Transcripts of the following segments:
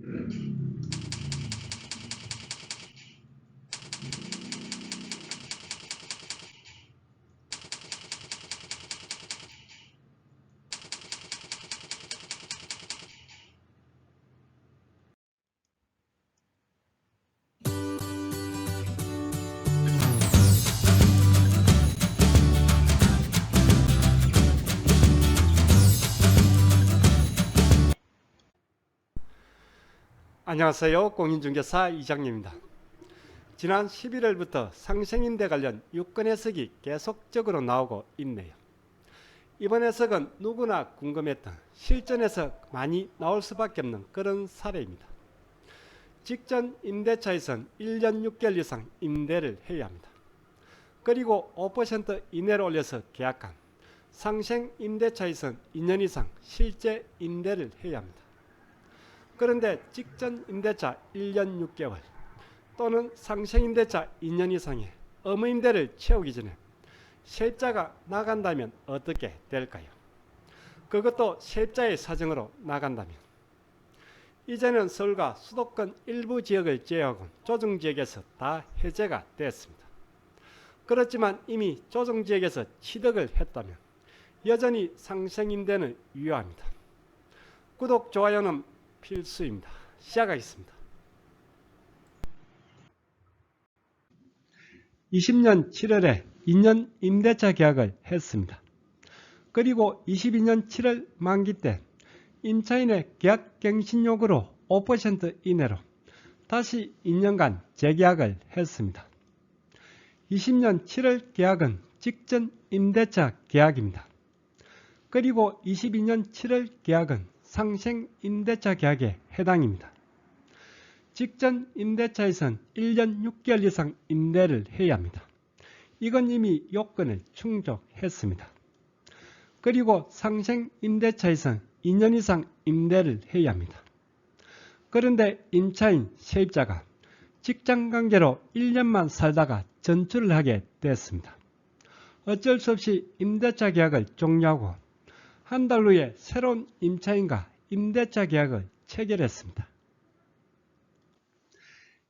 Mm-hmm. 안녕하세요. 공인중개사 이장님입니다. 지난 11월부터 상생인대 관련 유권 해석이 계속적으로 나오고 있네요. 이번 해석은 누구나 궁금했던 실전에서 많이 나올 수밖에 없는 그런 사례입니다. 직전 임대차에선 1년 6개월 이상 임대를 해야 합니다. 그리고 5% 이내로 올려서 계약한 상생 임대차에선 2년 이상 실제 임대를 해야 합니다. 그런데 직전 임대차 1년 6개월 또는 상생 임대차 2년 이상의 의무 임대를 채우기 전에 세입자가 나간다면 어떻게 될까요? 그것도 세입자의 사정으로 나간다면 이제는 서울과 수도권 일부 지역을 제외하고 조정 지역에서 다 해제가 됐습니다. 그렇지만 이미 조정 지역에서 취득을 했다면 여전히 상생 임대는 유효합니다. 구독, 좋아요는 필수입니다. 시작하겠습니다. 20년 7월에 2년 임대차 계약을 했습니다. 그리고 22년 7월 만기 때 임차인의 계약 갱신 요구로 5% 이내로 다시 2년간 재계약을 했습니다. 20년 7월 계약은 직전 임대차 계약입니다. 그리고 22년 7월 계약은 상생 임대차 계약에 해당입니다. 직전 임대차에선 1년 6개월 이상 임대를 해야 합니다. 이건 이미 요건을 충족했습니다. 그리고 상생 임대차에선 2년 이상 임대를 해야 합니다. 그런데 임차인 세입자가 직장 관계로 1년만 살다가 전출을 하게 됐습니다. 어쩔 수 없이 임대차 계약을 종료하고 한 달 후에 새로운 임차인과 임대차 계약을 체결했습니다.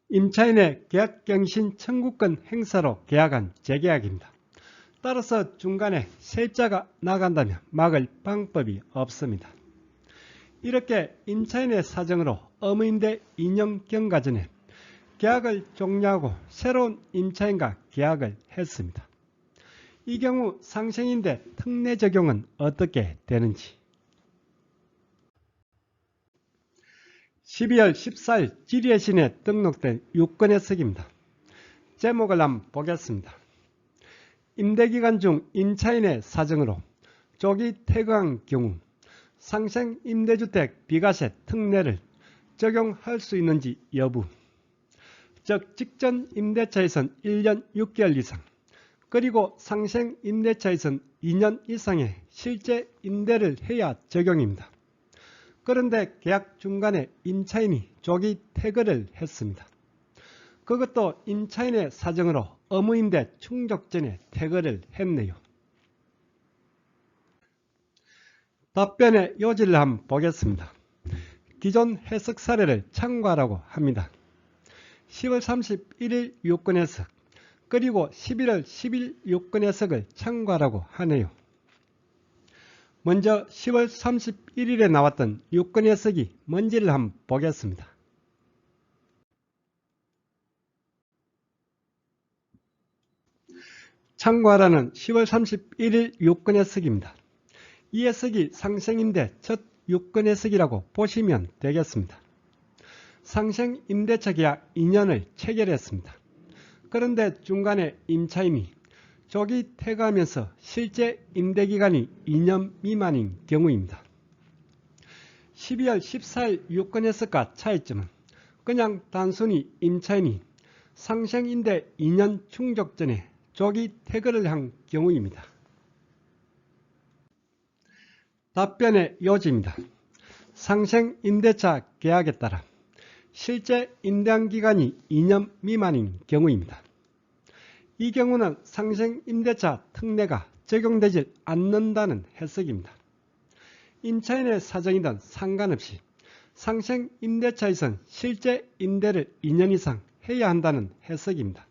임차인의 계약갱신 청구권 행사로 계약한 재계약입니다. 따라서 중간에 세입자가 나간다면 막을 방법이 없습니다. 이렇게 임차인의 사정으로 의무임대 2년 경과 전에 계약을 종료하고 새로운 임차인과 계약을 했습니다. 이 경우 상생인대 특례 적용은 어떻게 되는지 12월 14일 지리의 신에 등록된 유권 해석입니다. 제목을 한번 보겠습니다. 임대기간 중 임차인의 사정으로 조기 퇴거한 경우 상생 임대주택 비과세 특례를 적용할 수 있는지 여부 즉 직전 임대차에선 1년 6개월 이상 그리고 상생 임대차에선 2년 이상의 실제 임대를 해야 적용입니다. 그런데 계약 중간에 임차인이 조기 퇴거를 했습니다. 그것도 임차인의 사정으로 의무임대 충족 전에 퇴거를 했네요. 답변의 요지를 한번 보겠습니다. 기존 해석 사례를 참고하라고 합니다. 10월 31일 요건 해석 그리고 11월 10일 요건 해석을 참고하라고 하네요. 먼저 10월 31일에 나왔던 요건 해석이 뭔지를 한번 보겠습니다. 참고하라는 10월 31일 요건 해석입니다. 이 해석이 상생인대 첫 요건 해석이라고 보시면 되겠습니다. 상생 임대차 계약 2년을 체결했습니다. 그런데 중간에 임차인이 조기 퇴거하면서 실제 임대기간이 2년 미만인 경우입니다. 12월 14일 유권 해석과 차이점은 그냥 단순히 임차인이 상생임대 2년 충족 전에 조기 퇴거를 한 경우입니다. 답변의 요지입니다. 상생 임대차 계약에 따라 실제 임대한 기간이 2년 미만인 경우입니다. 이 경우는 상생 임대차 특례가 적용되지 않는다는 해석입니다. 임차인의 사정이든 상관없이 상생 임대차에선 실제 임대를 2년 이상 해야 한다는 해석입니다.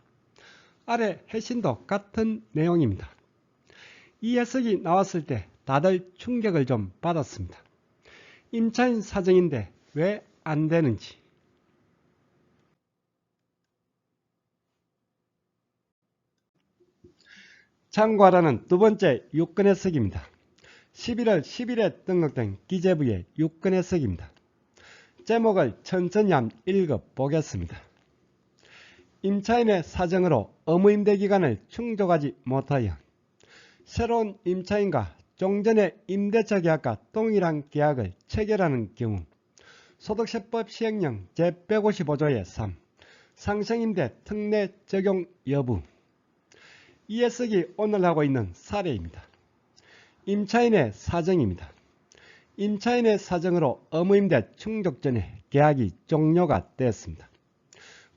아래 해신도 같은 내용입니다. 이 해석이 나왔을 때 다들 충격을 좀 받았습니다. 임차인 사정인데 왜 안 되는지. 참고하라는 두 번째 유권 해석입니다. 11월 10일에 등록된 기재부의 유권 해석입니다. 제목을 천천히 한번 읽어 보겠습니다. 임차인의 사정으로 의무임대 기간을 충족하지 못하여 새로운 임차인과 종전의 임대차 계약과 동일한 계약을 체결하는 경우 소득세법 시행령 제155조의 3 상생임대 특례 적용 여부 이 해석이 오늘 하고 있는 사례입니다. 임차인의 사정입니다. 임차인의 사정으로 의무임대 충족 전에 계약이 종료가 됐습니다.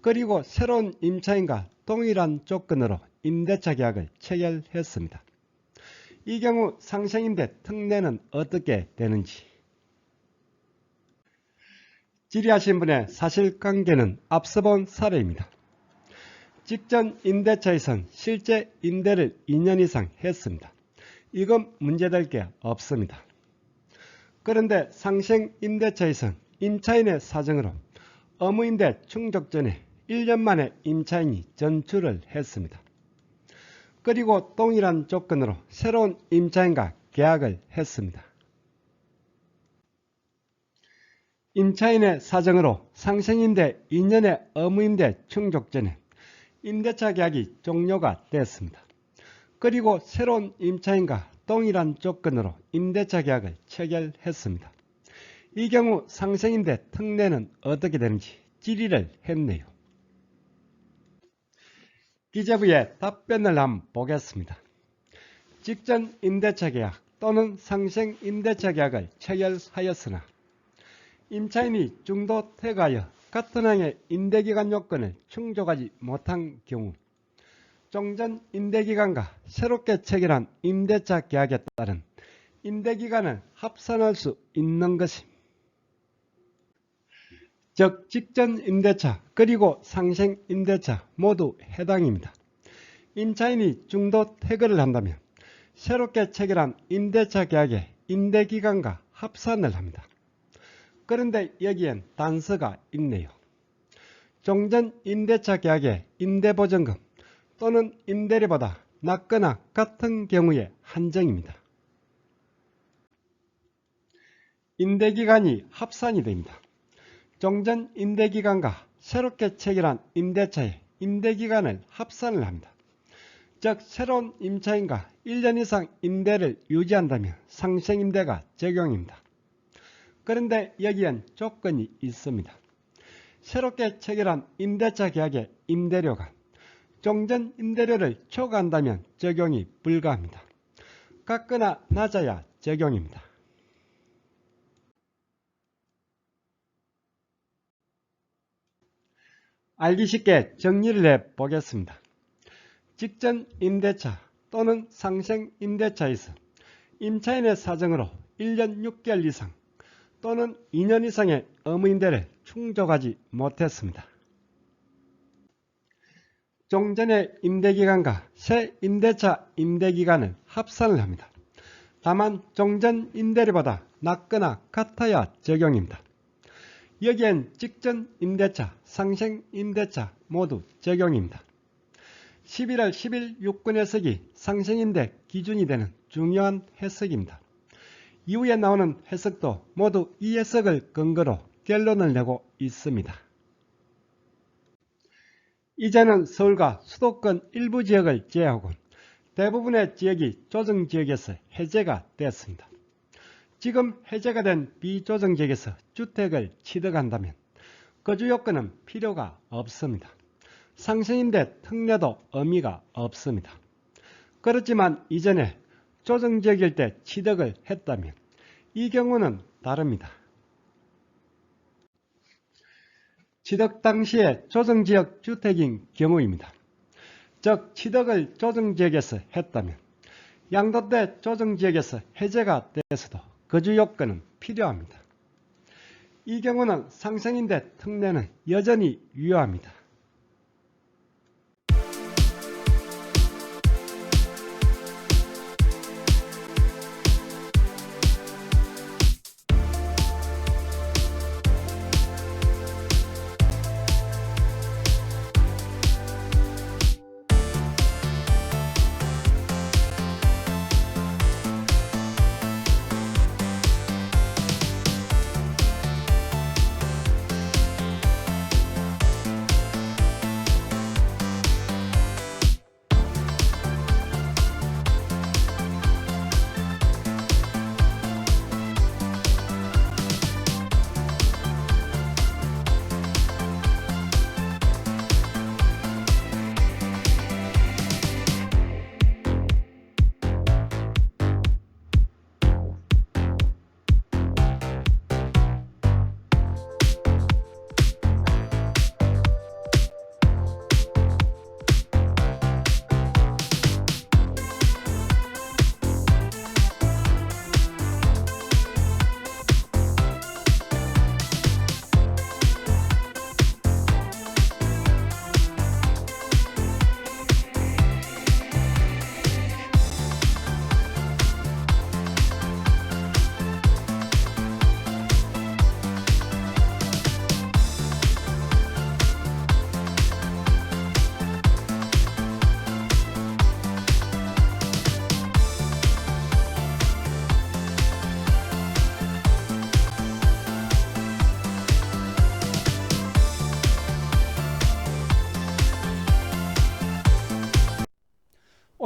그리고 새로운 임차인과 동일한 조건으로 임대차 계약을 체결했습니다. 이 경우 상생임대 특례는 어떻게 되는지 질의하신 분의 사실관계는 앞서 본 사례입니다. 직전 임대차에선 실제 임대를 2년 이상 했습니다. 이건 문제될 게 없습니다. 그런데 상생 임대차에선 임차인의 사정으로 의무임대 충족 전에 1년 만에 임차인이 전출을 했습니다. 그리고 동일한 조건으로 새로운 임차인과 계약을 했습니다. 임차인의 사정으로 상생임대 2년의 의무임대 충족 전에 임대차 계약이 종료가 됐습니다. 그리고 새로운 임차인과 동일한 조건으로 임대차 계약을 체결했습니다. 이 경우 상생임대 특례는 어떻게 되는지 질의를 했네요. 기재부의 답변을 한번 보겠습니다. 직전 임대차 계약 또는 상생 임대차 계약을 체결하였으나 임차인이 중도 퇴가하여 같은 항의 임대기간 요건을 충족하지 못한 경우 종전 임대기간과 새롭게 체결한 임대차 계약에 따른 임대기간을 합산할 수 있는 것입니다. 즉 직전 임대차 그리고 상생 임대차 모두 해당입니다. 임차인이 중도 퇴거를 한다면 새롭게 체결한 임대차 계약의 임대기간과 합산을 합니다. 그런데 여기엔 단서가 있네요. 종전 임대차 계약의 임대보증금 또는 임대료보다 낮거나 같은 경우의 한정입니다. 임대기간이 합산이 됩니다. 종전 임대기간과 새롭게 체결한 임대차의 임대기간을 합산을 합니다. 즉 새로운 임차인과 1년 이상 임대를 유지한다면 상생임대가 적용입니다. 그런데 여기엔 조건이 있습니다. 새롭게 체결한 임대차 계약의 임대료가 종전 임대료를 초과한다면 적용이 불가합니다. 같거나 낮아야 적용입니다. 알기 쉽게 정리를 해 보겠습니다. 직전 임대차 또는 상생 임대차에서 임차인의 사정으로 1년 6개월 이상 또는 2년 이상의 의무임대를 충족하지 못했습니다. 종전의 임대기간과 새 임대차 임대기간을 합산을 합니다. 다만 종전 임대료보다 낮거나 같아야 적용입니다. 여기엔 직전 임대차, 상생 임대차 모두 적용입니다. 11월 10일 육군 해석이 상생임대 기준이 되는 중요한 해석입니다. 이후에 나오는 해석도 모두 이 해석을 근거로 결론을 내고 있습니다. 이제는 서울과 수도권 일부 지역을 제외하고 대부분의 지역이 조정지역에서 해제가 되었습니다. 지금 해제가 된 비조정지역에서 주택을 취득한다면 거주 요건은 필요가 없습니다. 상생임대 특례도 의미가 없습니다. 그렇지만 이전에 조정지역일 때 취득을 했다면 이 경우는 다릅니다. 취득 당시에 조정지역 주택인 경우입니다. 즉 취득을 조정지역에서 했다면 양도 때 조정지역에서 해제가 돼서도 거주 요건은 필요합니다. 이 경우는 상승인데 특례는 여전히 유효합니다.